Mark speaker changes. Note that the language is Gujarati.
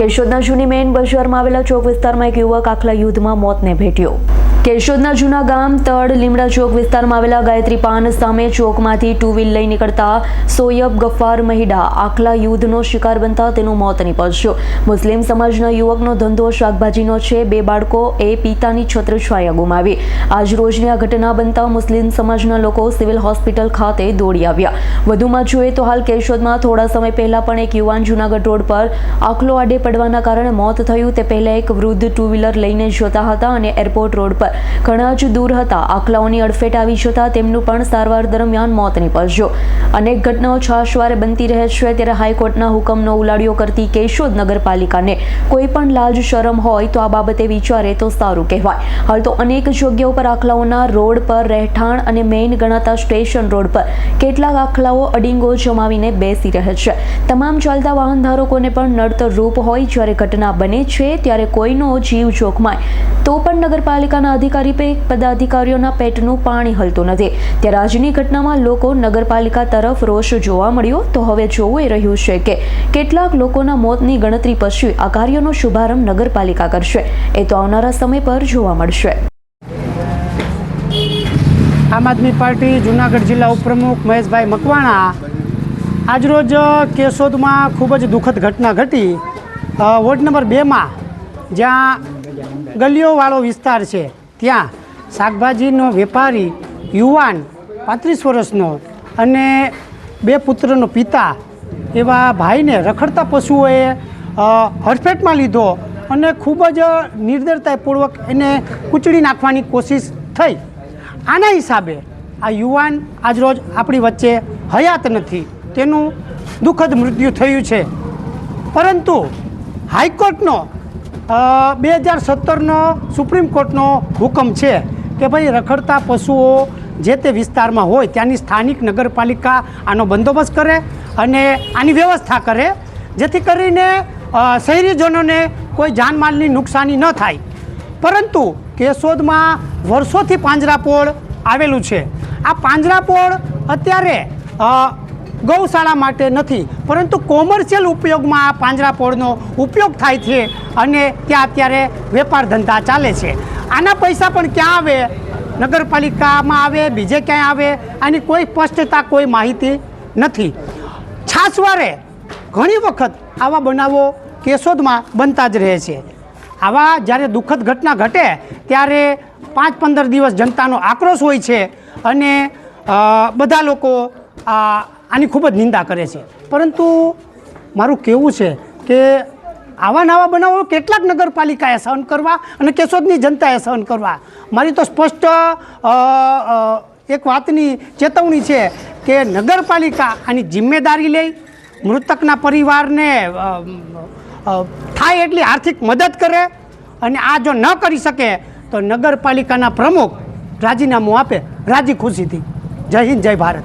Speaker 1: કેશોદના જૂની મેઇન બજારમાં આવેલા ચોક વિસ્તારમાં એક યુવક આખલા યુદ્ધમાં મોતને ભેટ્યો. કેશોદના જૂના ગામ તળ લીમડા ચોક વિસ્તારમાં આવેલા ગાયત્રી પાન સામે ચોકમાંથી ટુ વ્હીલ લઈ નીકળતા સોયબ ગફાર મહિડા આખલા યુદ્ધનો શિકાર બનતા તેનું મોત નીપજ્યું. મુસ્લિમ સમાજના યુવકનો ધંધો, શાકભાજીનો છે, બે બાળકો, એ પિતાની છત્રછાયા ગુમાવી. આજ રોજની આ ઘટના બનતા મુસ્લિમ સમાજના લોકો સિવિલ હોસ્પિટલ ખાતે દોડી આવ્યા. વધુમાં જોઈએ તો હાલ કેશોદમાં થોડા સમય પહેલા પણ એક યુવાન જૂનાગઢ રોડ પર આખલો આડે પડવાના કારણે મોત થયું. તે પહેલા એક વૃદ્ધ ટુ વ્હીલર લઈને જતા હતા અને એરપોર્ટ રોડ પર ઘણા જ દૂર હતા. આખલાઓની અડફેટ આવી જતા તેમનું પણ સારવાર દરમિયાન મોત નીપજ્યું. અનેક ઘટનાઓ છાશવારે બનતી રહે છે ત્યારે હાઈકોર્ટના હુકમનો ઉલાડિયો કરતી કેશોદ નગરપાલિકાને કોઈ પણ લાજ, શરમ હોય તો આ બાબતે વિચારે તો સારું કહેવાય. હાલ તો અનેક જગ્યાઓ પર આખલાઓના રોડ પર રહેઠાણ અને મેઇન ગણાતા સ્ટેશન રોડ પર કેટલાક આખલાઓ અડિંગો જમાવીને બેસી રહે છે. તમામ ચાલતા વાહન ધારકોને પણ નડતર રૂપ હોય જ્યારે ઘટના બને છે ત્યારે કોઈનો જીવ જોખમાય તો પણ નગરપાલિકાના અધિકારી પદાધિકારીઓના પેટનું પાણી હલતું નથી. ત્યારે આજની ઘટનામાં લોકો નગરપાલિકા તરફ રોષ જોવા મળ્યો તો હવે જોવું એ રહ્યું છે કે કેટલાક લોકોના મોતની ગણતરી પછી આ કાર્યનો શુભારંભ નગરપાલિકા કરશે. એ તો આવનારા સમય પર જોવા મળશે.
Speaker 2: આમ આદમી પાર્ટી જુનાગઢ જિલ્લા ઉપપ્રમુખ મહેશભાઈ મકવાણા આજરોજ કેશોદમાં ખૂબ જ દુઃખદ ઘટના ઘટી. વોર્ડ નંબર બેમાં જ્યાં ગલીઓવાળો વિસ્તાર છે. ત્યાં શાકભાજીનો વેપારી યુવાન પાંત્રીસ વર્ષનો અને બે પુત્રનો પિતા એવા ભાઈને રખડતા પશુઓએ હડફેટમાં લીધો અને ખૂબ જ નિર્દયતાપૂર્વક એને કૂચડી નાખવાની કોશિશ થઈ. આના હિસાબે આ યુવાન આજરોજ આપણી વચ્ચે હયાત નથી. તેનું દુઃખદ મૃત્યુ થયું છે. પરંતુ હાઈકોર્ટનો બે હજાર સત્તરનો સુપ્રીમ કોર્ટનો હુકમ છે કે ભાઈ રખડતા પશુઓ જે તે વિસ્તારમાં હોય ત્યાંની સ્થાનિક નગરપાલિકા આનો બંદોબસ્ત કરે અને આની વ્યવસ્થા કરે, જેથી કરીને શહેરીજનોને કોઈ જાનમાલની નુકસાની ન થાય. પરંતુ કેશોદમાં વર્ષોથી પાંજરાપોળ આવેલું છે. આ પાંજરાપોળ અત્યારે ગૌશાળા માટે નથી. પરંતુ કોમર્શિયલ ઉપયોગમાં આ પાંજરાપોળનો ઉપયોગ થાય છે અને ત્યાં અત્યારે વેપાર ધંધા ચાલે છે. આના પૈસા પણ ક્યાં આવે? નગરપાલિકામાં આવે, બીજે ક્યાંય આવે? આની કોઈ સ્પષ્ટતા, કોઈ માહિતી નથી. છાસવારે ઘણી વખત આવા બનાવો કેશોદમાં બનતા જ રહે છે. આવા જ્યારે દુઃખદ ઘટના ઘટે, ત્યારે પાંચ પંદર દિવસ જનતાનો આક્રોશ હોય છે અને બધા લોકો આ આની ખૂબ જ નિંદા કરે છે. પરંતુ મારું કહેવું છે કે આવા નવા બનાવો કેટલાક નગરપાલિકાએ સહન કરવા અને કેશોદની જનતાએ સહન કરવા. મારી તો સ્પષ્ટ એક વાતની ચેતવણી છે કે નગરપાલિકા આની જિમ્મેદારી લે, મૃતકના પરિવારને થાય એટલી આર્થિક મદદ કરે અને આ જો ન કરી શકે તો નગરપાલિકાના પ્રમુખ રાજીનામું આપે. રાજી ખુશીથી. જય હિન્દ, જય ભારત.